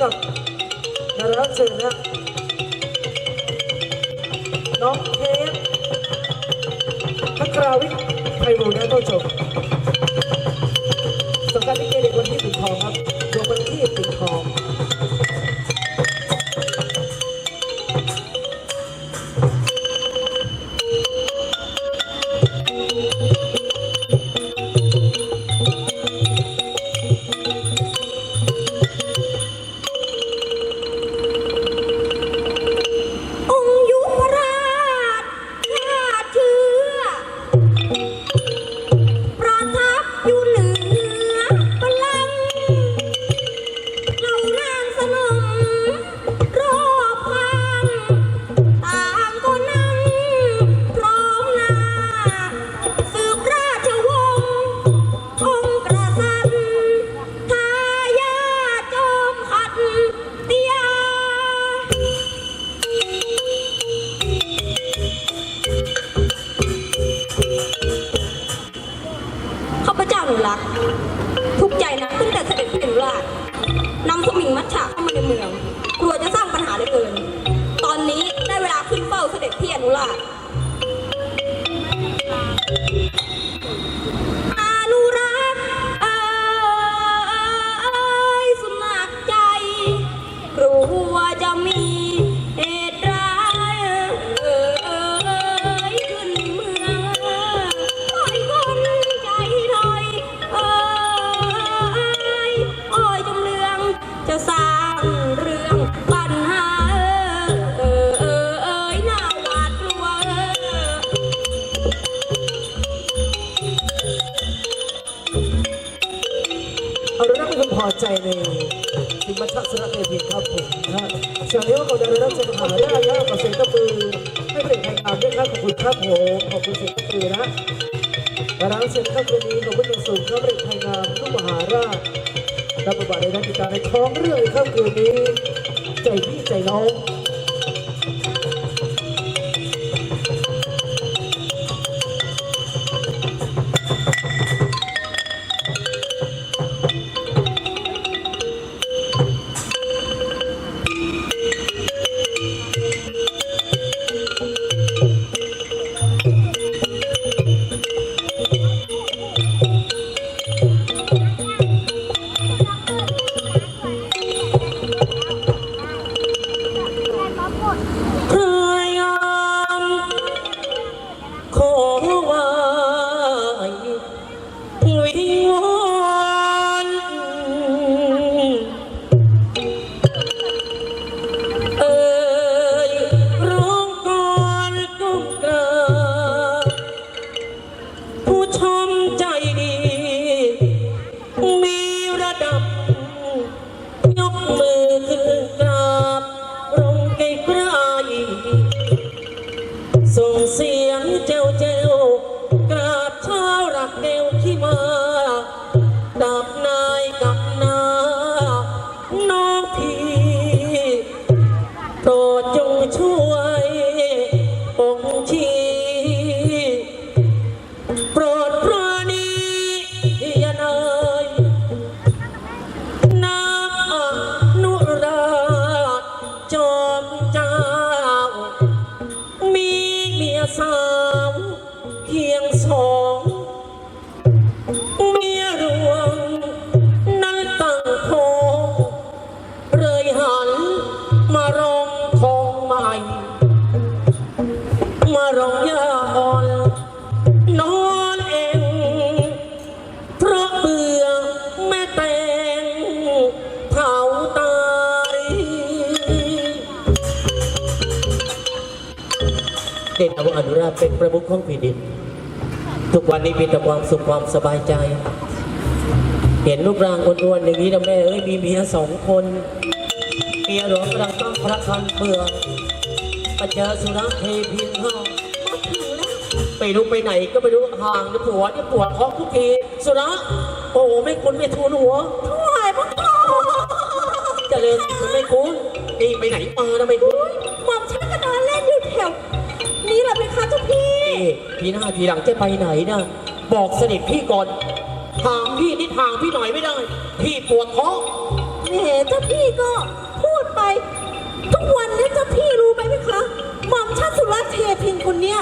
กับนารเชิญนะน้องเทปพักราวิทย์ไพบูลย์นะท่านผู้ชมสำคัญที่เกเด็กวันที่ถูกทองครับ นูรักทุกใจนะตั้งแต่เสด็จพี่หนูราชนำสมิงมัชฉาเข้ามาในเมือง กลัวจะสร้างปัญหาเหลือเกิน ตอนนี้ได้เวลาขึ้นเฝ้าเสด็จพี่อนุราช เป็นคนพอใจในสิมัชสระเทพีครับผมนะเชิญเลี้ยวเราจะได้รับเชิญหาได้ครับขอเสียงตบมือให้เป็นทางการด้วยครับขอบคุณครับผมขอบคุณเสียงตบมือนะและร้านเชิญครับคืนนี้ขอบคุณอย่างสูงครับเป็นทยงามทุกมหาราชรับบทบาทในนักกีฬาในท้องเรื่องในค่ำคืนนี้ ใจพี่ใจน้อง เด็กอวอนุราชเป็นประมุขของแผ่นดิน ทุกวันนี้มีแต่ความสุขความสบายใจ เห็นรูปร่างอ้วนๆอย่างนี้นะแม่เอ้ยมีเมียสองคนเมียหลวงกำลังต้องพระคันเปลือกมาเจอสุนัขเทพินเข้าไปรู้ไปไหนก็ไม่รู้ห่างหรือผัวเนี่ปวดท้องทุกทีสุระโอ้โหไม่คุ้นไม่ทูนหัวถวายพระพรเจริญมันไม่คุ้นนี่ไปไหนมาทำไมคุ้นหม่อมฉันก็นอนเล่นอยู่แถว ละเป็นคะเจ้าพี่ นี่พี่หน้าพี่หลังจะไปไหนนะบอกสนิทพี่ก่อนห่างพี่นิดห่างพี่หน่อยไม่ได้ พี่ปวดท้อง แหมเจ้าพี่ก็พูดไป ทุกวันเนี้เจ้าพี่รู้ไหมพี่คะหม่อมชันสุรัตน์เทพินคนเนี้ย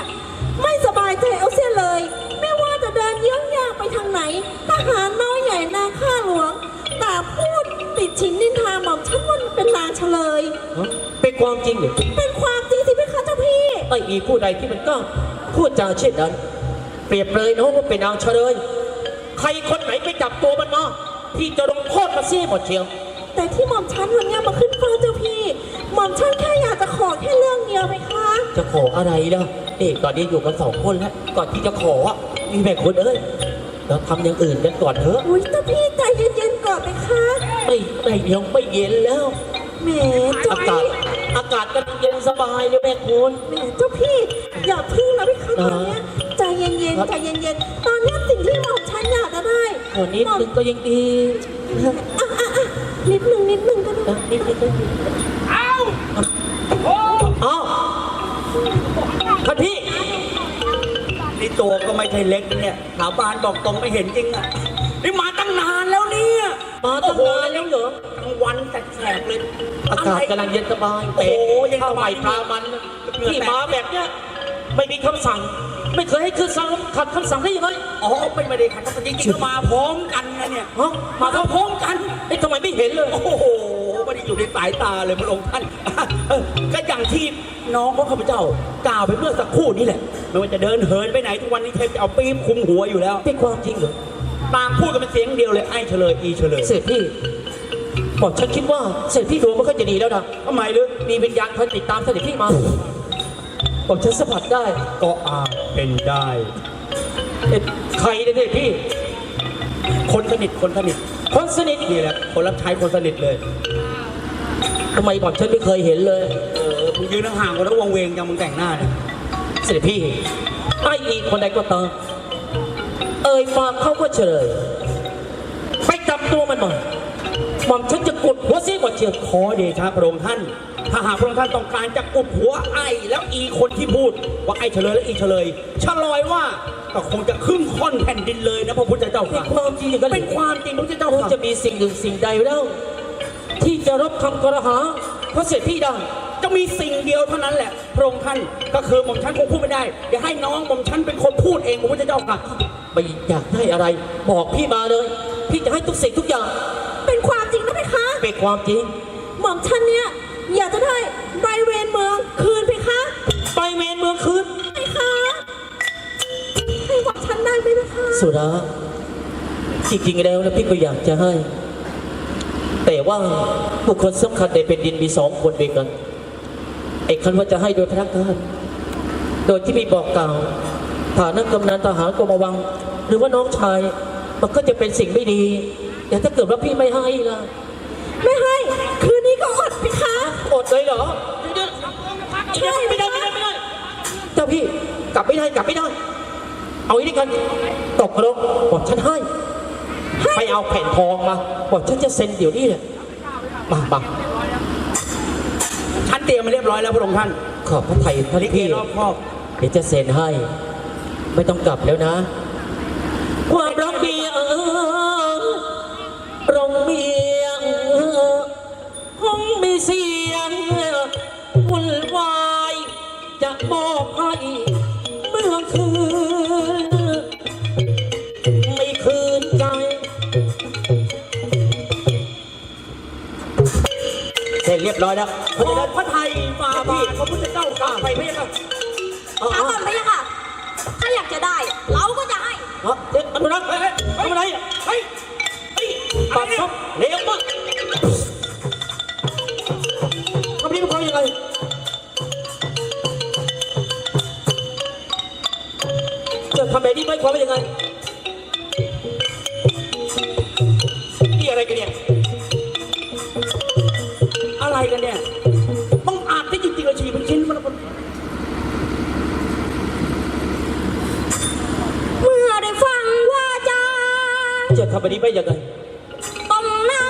ไม่สบายใจเอาเสียเลย ไม่ว่าจะเดินเยื้องย่างไปทางไหนทหารน้อยใหญ่นาข้าหลวงแต่พูดติดชินนินทาหม่อมชันว่าเป็นนางเฉลยฮะเป็นความจริงเหรือ เป็นความ ไม่มีผู้ใดที่มันกล้าพูดจาเช่นนั้น เปรียบเลยน้องว่าเป็นนางเฉลย ใครคนไหนไปจับตัวมันมาพี่จะลงโทษมาเสียหมดเชียว แต่ที่หม่อมชันวันเนี้ยมาขึ้นเฝ้าเจ้าพี่ หม่อมชันแค่อยากจะขอแค่เรื่องเดียวไหมคะ จะขออะไรล่ะนี่ตอนนี้อยู่กันสองคนแล้ว ก่อนที่จะขออะมีแม่คนเอ้ยเราทำอย่างอื่นกันก่อนเถอะ อุ้ยเจ้าพี่ใจเย็นๆก่อนไหมคะ ไม่ไม่ยังไม่เย็นแล้ว แหมเจ้าอากาศพี่ อากาศก็เย็นสบายเลยแม่คุณ แหมเจ้าพี่ อย่าพึ่งนะพี่คะตอนเนี้ยใจเย็นๆใจเย็นๆตอนเนี้ยสิ่งที่หม่อมฉันอยากจะได้โอ้นิดนึงก็ยังดีอะอะอะนิดนึงนิดนึงก็ได้นะนิดนึงก็ดีอ้าวอ้าวท่านพี่ นี่ตัวก็ไม่ใช่เล็กเนี่ยสาบานบอกตรงไม่เห็นจริงอะ นี่มาตั้งนานแล้วเนี่ยมาตั้งนานแล้วเหรอกลาง วันแสกๆเลยอากาศกำลังเย็นสบายโอ้โหยังข้าวสใหบาม่ยปลามันเหงื่อแตกที่มาแบบเนี้ยไม่มีคำสั่ง ไม่เคยให้ขึ้นสั่งขัดคำสั่งได้ยังไงอ๋อไม่ไม่ได้ขัดแต่จริงๆก็มาพร้อมกันนะเนี่ยฮะมาพร้อมกันเอ้ยทำไมไม่เห็นเลย โอ้โหไม่ได้อยู่ในสายตาเลยพระองค์ท่านเออก็อย่างที่น้องของข้าพเจ้ากล่าวไปเมื่อสักครู่นี้แหละไม่ว่าจะเดินเหินไปไหนทุกวันนี้เทพจะเอาปี๊บคุมหัวอยู่แล้วเป็นความจริงเหรอต่างพูดกันเป็นเสียงเดียวเลยไอ้เฉลยอีเฉลยเสร็จพี่ บอกฉันคิดว่าเสร็จพี่ดวงไม่ค่อยจะดีแล้วนะทำไมลึกมีวิญญาณคอยติดตามเสด็จพี่มาบอกฉันสัมผัสได้ก็อาจเป็นได้เอ๊ะใครเนี่ยเนี่ยพี่ คนสนิทคนสนิทคนสนิทนี่แหละคนรับใช้คนสนิทเลยทำไมบอกฉันไม่เคยเห็นเลย เออมึงยืนห่างๆกันแล้ววงเวงจังมึงแต่งหน้าเนี่ยเสด็จพี่ไอ้อีกคนใดก็ตามเอ่ยปากเขาก็เฉลยไปจับตัวมันมา หม่อมฉันจะกดหัวเสียก่อนเชียวขอเดชะพระองค์ท่าน ถ้าหากพระองค์ท่านต้องการจะกุบหัวไอ้แล้วอีคนที่พูด ว่าไอ้เฉลยและอีเฉลยฉลอยว่าก็คงจะครึ่งค่อนแผ่นดินเลยนะพระพุทธเจ้าเป็ค่ะนความจริงอย่างนั้นเป็นความจริงพระพุทธเจ้าแล้วค่ะจะมีสิ่งหนึ่งสิ่งใดแล้ว ที่จะรับคำกระหาพระเสด็จพี่ได้จะมีสิ่งเดียวเท่านั้นแหละพระองค์ท่านก็คือหม่อมฉันคงพูดไม่ได้เดี๋ยวให้น้องหม่อมฉันเป็นคนพูดเองพระพุทธเจ้าค่ะไม่อยากได้อะไร บอกพี่มาเลย พี่จะให้ทุกสิ่งทุกอย่าง เป็นความจริงนะพี่คะ เป็นความจริง หม่อมฉันเนี่ยอยากจะได้ไรเวนเมืองคืนพี่คะไปเมนเมืองคืนพี่คะให้หม่อมฉันได้ไหมพี่คะสุดาจริงๆแล้วนะพี่ก็อยากจะให้ แต่ว่าบุคคลสำคัญในเป็นดินมีสองคนด้วยกันไอ้คันว่าจะให้โดยพนักงานโดยที่มีบอกกล่าวฐานะกำนันทหารกรมวัง หรือว่าน้องชาย มันก็จะเป็นสิ่งไม่ดีแต่ถ้าเกิดว่าพี่ไม่ให้ล่ะ ไม่ให้ คืนนี้ก็อดพี่คะ อดเลยเหรอเดี๋ยวๆใช่ไม่ได้ไม่ได้ไม่ได้เจ้าพี่กลับไม่ได้กลับไม่ได้ เอาอย่างนี้กันตกลงบอกฉันให้ ไปเอาแผ่นทองมาบอกฉันจะเซ็นเดี๋ยวนี้เลยมามาฉันเตรียมมาเรียบร้อยแล้วพระองค์ท่านขอบพระไทยท่านลิเกพี่รอบครอบ เดี๋ยวจะเซ็นให้ ไม่ต้องกลับแล้วนะ ความรักเมียเออรงเมียเออค งมีเสียงวุ่นวายจะมอบให้เมื่อคืน ไม่คืนใจ เสร็จเรียบร้อยแล้วเพขราะอฉะนั้นพระไทยฝ่าบาทพระพุทธเจ้าข้าไปไม่ได้เอาถามเอาก่อนไหมค่ะ ถ้าอยากจะได้ เราก็จะให้เอาเด็กอนุรักษ์เฮ้ยเฮ้ยทำอะไรอะเฮ้ยเฮ้ยปัดครับเร็วมาก ทำแบบนี้ไม่ยังไงต้องนั่ง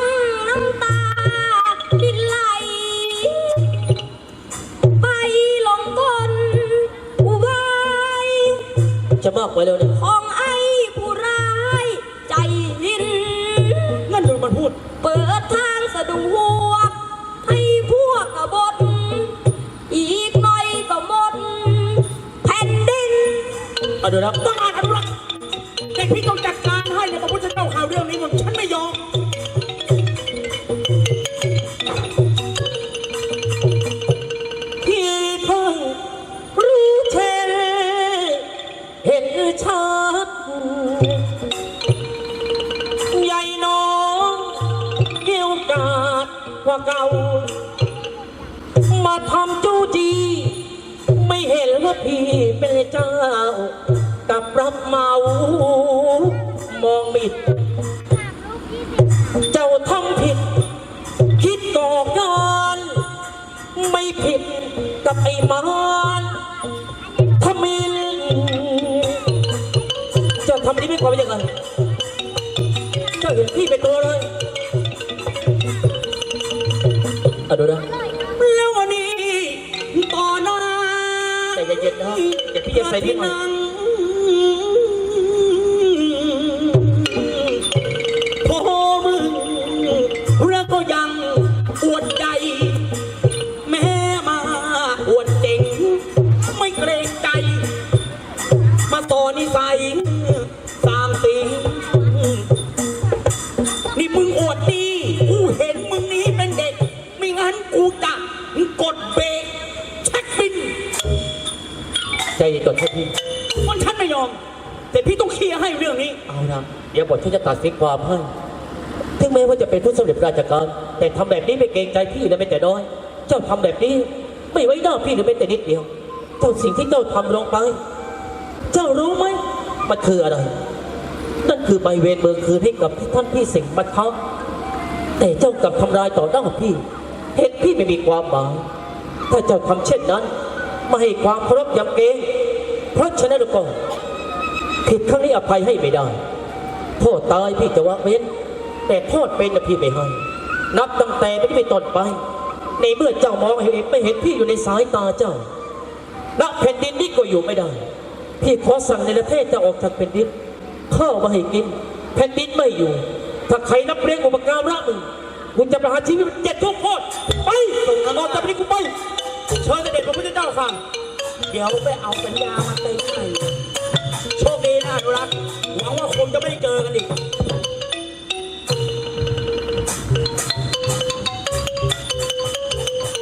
น้ำตาดินไหล ไปหลงกลอุบายจะมากไว้แล้วเนี่ยของไอ้ผู้ร้ายใจหิน นั่นคือมันพูด เปิดทางสะดหัวให้พวกกบฏอีกหน่อยก็หมดแผ่นดินอนุรักษ์ต้องอ่านอนุรักษ์ ชัดใหญ่น้องเกี่ยวกาดกว่าเก่า มาทำจู้จี ไม่เห็นว่าพี่เป็นเจ้า กับรับเมา มองมิด เจ้าทำผิด คิดก่อการ ไม่ผิดกับไอ้มาาทำนี้ไม่ความเป็นยังไงเจ้าเห็นพี่เป็นตัวเลยอะดูนะแล้ววันนี้ต่อหน้าใจเย็นๆนะเดี๋ยวพี่จะใส่นิดหน่อย ใจเย็นก่อนครับพี่ มันฉันไม่ยอม แต่พี่ต้องเคลียร์ให้เรื่องนี้ เอาละเดี๋ยวบทที่จะตัดสินความให้ถึงแม้ว่าจะเป็นผู้สำเร็จราชการ แต่ทำแบบนี้ไม่เกรงใจพี่เลยแม้แต่น้อย เจ้าทำแบบนี้ ไม่ไว้หน้าพี่เลยแม้แต่นิดเดียว เจ้าสิ่งที่เจ้าทำลงไป เจ้ารู้ไหมมันคืออะไร นั่นคือใบเวรเมืองคืนให้กับท่านพี่สิงห์บัตทับแต่เจ้ากลับทำลายต่อหน้าพี่ เห็นพี่ไม่มีความหมายถ้าเจ้าทำเช่นนั้น ไม่ให้ความเคารพยำเกรงเพราะฉะนั้นล้วก็ผิดครั้งนี้อภัยให้ไม่ได้โทษตายพี่จะวาเว้นแต่โทษเป็นนะพี่ไม่ให้นับตั้งแต่นี้เป็นต้นไป ในเมื่อเจ้ามองเห็นไม่เห็นพี่อยู่ในสายตาเจ้าณแผ่นดินนี้ก็อยู่ไม่ได้ พี่ขอสั่งในประเทศจะออกจากแผ่นดินข้าวมาให้กิน แผ่นดินไม่อยู่ ถ้าใครนับเลี้ยงอุปการะมึงกูจะประหารชีวิตเจ็ดทุกโทษไปตอนจากนี้กูไป เชิญเสด็จพระพุทธเจ้าค่งเดี๋ยวไปเอาสัญญามาเต็มให้โชคดีนะอนุรักษ์หวังว่าคงจะไม่ได้เจอกันอีก